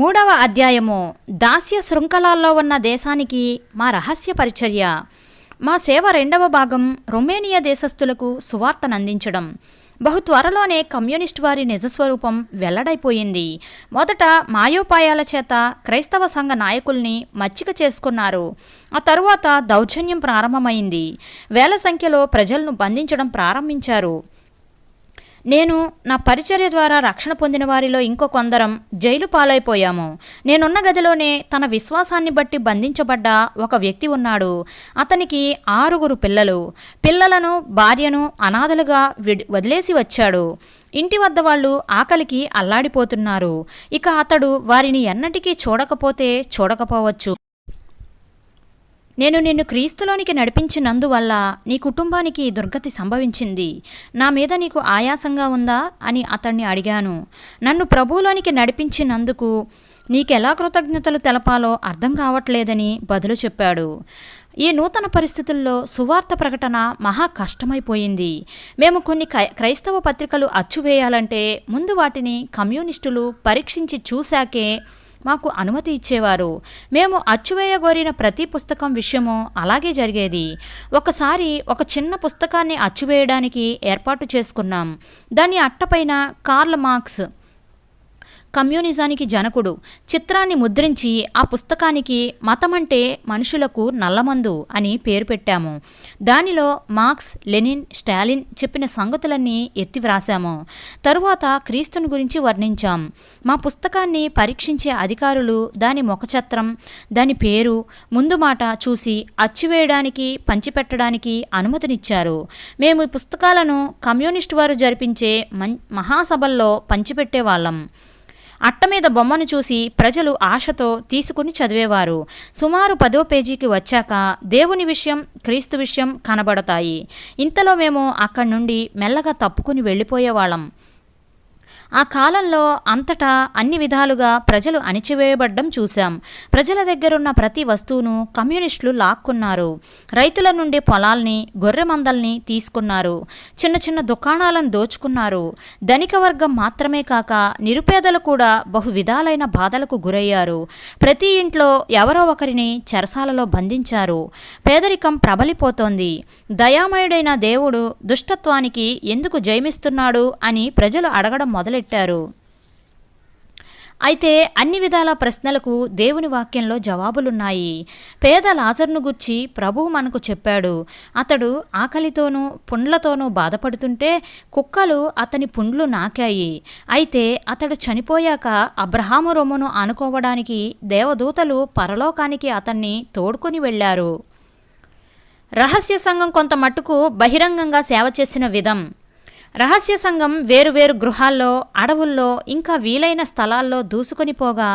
మూడవ అధ్యాయము. దాస్య శృంఖలాల్లో ఉన్న దేశానికి మా రహస్య పరిచర్య. మా సేవ రెండవ భాగం రొమేనియా దేశస్థులకు సువార్తనందించడం బహు త్వరలోనే కమ్యూనిస్ట్ వారి నిజస్వరూపం వెల్లడైపోయింది. మొదట మాయోపాయాల చేత క్రైస్తవ సంఘ నాయకుల్ని మచ్చిక చేసుకున్నారు. ఆ తరువాత దౌర్జన్యం ప్రారంభమైంది. వేల సంఖ్యలో ప్రజలను బంధించడం ప్రారంభించారు. నేను నా పరిచర్య ద్వారా రక్షణ పొందిన వారిలో ఇంకో కొందరం జైలు పాలైపోయాము. నేనున్న గదిలోనే తన విశ్వాసాన్ని బట్టి బంధించబడ్డ ఒక వ్యక్తి ఉన్నాడు. అతనికి ఆరుగురు పిల్లలు. పిల్లలను భార్యను అనాథలుగా విడి వదిలేసి వచ్చాడు. ఇంటి వద్ద వాళ్ళు ఆకలికి అల్లాడిపోతున్నారు. ఇక అతడు వారిని ఎన్నటికీ చూడకపోతే చూడకపోవచ్చు. నేను నిన్ను క్రీస్తులోనికి నడిపించినందువల్ల నీ కుటుంబానికి దుర్గతి సంభవించింది. నా మీద నీకు ఆయాసంగా ఉందా? అని అతన్ని అడిగాను. నన్ను ప్రభువులోనికి నడిపించినందుకు నీకెలా కృతజ్ఞతలు తెలపాలో అర్థం కావట్లేదని బదులు చెప్పాడు. ఈ నూతన పరిస్థితుల్లో సువార్త ప్రకటన మహా కష్టమైపోయింది. మేము కొన్ని క్రైస్తవ పత్రికలు అచ్చువేయాలంటే ముందు వాటిని కమ్యూనిస్టులు పరీక్షించి చూశాకే మాకు అనుమతి ఇచ్చేవారు. మేము అచ్చువేయగోరిన ప్రతి పుస్తకం విషయము అలాగే జరిగేది. ఒకసారి ఒక చిన్న పుస్తకాన్ని అచ్చువేయడానికి ఏర్పాటు చేసుకున్నాం. దాని అట్టపైన కార్ల్ మార్క్స్ కమ్యూనిజానికి జనకుడు. చిత్రాన్ని ముద్రించి ఆ పుస్తకానికి మతమంటే మనుషులకు నల్లమందు అని పేరు పెట్టాము. దానిలో మార్క్స్ లెనిన్ స్టాలిన్ చెప్పిన సంగతులన్నీ ఎత్తి వ్రాసాము. తరువాత క్రీస్తుని గురించి వర్ణించాం. మా పుస్తకాన్ని పరీక్షించే అధికారులు దాని ముఖచిత్రం దాని పేరు ముందు మాట చూసి అచ్చివేయడానికి పంచిపెట్టడానికి అనుమతినిచ్చారు. మేము ఈ పుస్తకాలను కమ్యూనిస్ట్ వారు జరిపించే మన్ మహాసభల్లో పంచిపెట్టేవాళ్ళం. అట్ట మీద బొమ్మను చూసి ప్రజలు ఆశతో తీసుకుని చదివేవారు. సుమారు పదో పేజీకి వచ్చాక దేవుని విషయం క్రీస్తు విషయం కనబడతాయి. ఇంతలో మేము అక్కడి నుండి మెల్లగా తప్పుకుని వెళ్ళిపోయేవాళ్ళం. ఆ కాలంలో అంతటా అన్ని విధాలుగా ప్రజలు అణిచివేయబడ్డం చూశాం. ప్రజల దగ్గరున్న ప్రతి వస్తువును కమ్యూనిస్టులు లాక్కున్నారు. రైతుల నుండి పొలాల్ని గొర్రె మందల్ని తీసుకున్నారు. చిన్న చిన్న దుకాణాలను దోచుకున్నారు. ధనిక వర్గం మాత్రమే కాక నిరుపేదలు కూడా బహు విధాలైన బాధలకు గురయ్యారు. ప్రతి ఇంట్లో ఎవరో ఒకరిని చెరసాలలో బంధించారు. పేదరికం ప్రబలిపోతోంది. దయామయుడైన దేవుడు దుష్టత్వానికి ఎందుకు జయమిస్తున్నాడు అని ప్రజలు అడగడం మొదలెట్టారు పెట్టారు. అయితే అన్ని విధాల ప్రశ్నలకు దేవుని వాక్యంలో జవాబులున్నాయి. పేద లాజర్ను గుర్చి ప్రభువు మనకు చెప్పాడు. అతడు ఆకలితోనూ పుండ్లతోనూ బాధపడుతుంటే కుక్కలు అతని పుండ్లు నాకాయి. అయితే అతడు చనిపోయాక అబ్రహాము రొమ్మును ఆనుకోవడానికి దేవదూతలు పరలోకానికి అతన్ని తోడుకొని వెళ్ళారు. రహస్య సంఘం కొంత మట్టుకు బహిరంగంగా సేవ చేసిన విధం. రహస్య సంఘం వేరువేరు గృహాల్లో అడవుల్లో ఇంకా వీలైన స్థలాల్లో దూసుకొని పోగా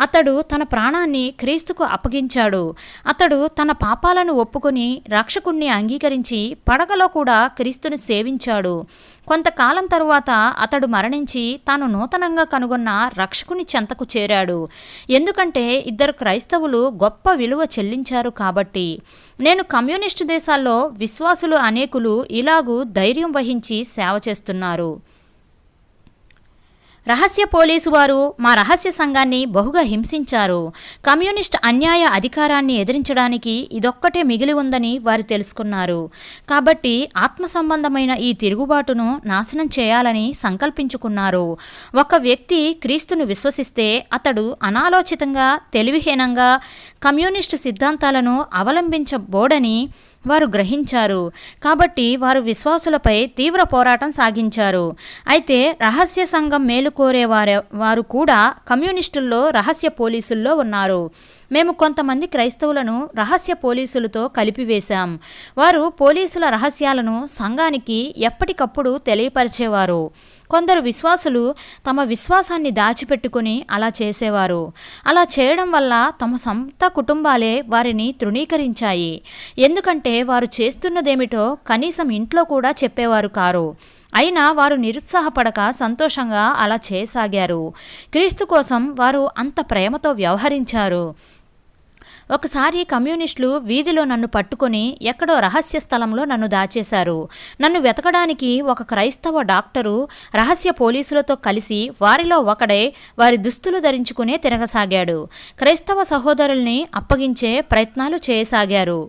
అతడు తన ప్రాణాన్ని క్రీస్తుకు అప్పగించాడు. అతడు తన పాపాలను ఒప్పుకొని రక్షకుణ్ణి అంగీకరించి పడగలో కూడా క్రీస్తుని సేవించాడు. కొంతకాలం తరువాత అతడు మరణించి తాను నూతనంగా కనుగొన్న రక్షకుని చెంతకు చేరాడు. ఎందుకంటే ఇద్దరు క్రైస్తవులు గొప్ప విలువ చెల్లించారు కాబట్టి. నేను కమ్యూనిస్టు దేశాల్లో విశ్వాసులు అనేకులు ఇలాగూ ధైర్యం వహించి సేవ చేస్తున్నారు. రహస్య పోలీసు వారు మా రహస్య సంఘాన్ని బహుగా హింసించారు. కమ్యూనిస్ట్ అన్యాయ అధికారాన్ని ఎదిరించడానికి ఇదొక్కటే మిగిలి ఉందని వారు తెలుసుకున్నారు. కాబట్టి ఆత్మ సంబంధమైన ఈ తిరుగుబాటును నాశనం చేయాలని సంకల్పించుకున్నారు. ఒక వ్యక్తి క్రీస్తును విశ్వసిస్తే అతడు అనాలోచితంగా తెలివిహీనంగా కమ్యూనిస్టు సిద్ధాంతాలను అవలంబించబోడని వారు గ్రహించారు. కాబట్టి వారు విశ్వాసులపై తీవ్ర పోరాటం సాగించారు. అయితే రహస్య సంఘం మేలుకోరే వారే వారు కూడా కమ్యూనిస్టుల్లో రహస్య పోలీసుల్లో ఉన్నారు. మేము కొంతమంది క్రైస్తవులను రహస్య పోలీసులతో కలిపివేశాం. వారు పోలీసుల రహస్యాలను సంఘానికి ఎప్పటికప్పుడు తెలియపరిచేవారు. కొందరు విశ్వాసులు తమ విశ్వాసాన్ని దాచిపెట్టుకుని అలా చేసేవారు. అలా చేయడం వల్ల తమ సొంత కుటుంబాలే వారిని తృణీకరించాయి. ఎందుకంటే వారు చేస్తున్నదేమిటో కనీసం ఇంట్లో కూడా చెప్పేవారు కారు. అయినా వారు నిరుత్సాహపడక సంతోషంగా అలా చేయసాగారు. క్రీస్తు కోసం వారు అంత ప్రేమతో వ్యవహరించారు. ఒకసారి కమ్యూనిస్టులు వీధిలో నన్ను పట్టుకొని ఎక్కడో రహస్య స్థలంలో నన్ను దాచేశారు. నన్ను వెతకడానికి ఒక క్రైస్తవ డాక్టరు రహస్య పోలీసులతో కలిసి వారిలో ఒకడే వారి దుస్తులు ధరించుకునే తిరగసాగాడు. క్రైస్తవ సహోదరుల్ని అప్పగించే ప్రయత్నాలు చేయసాగారు.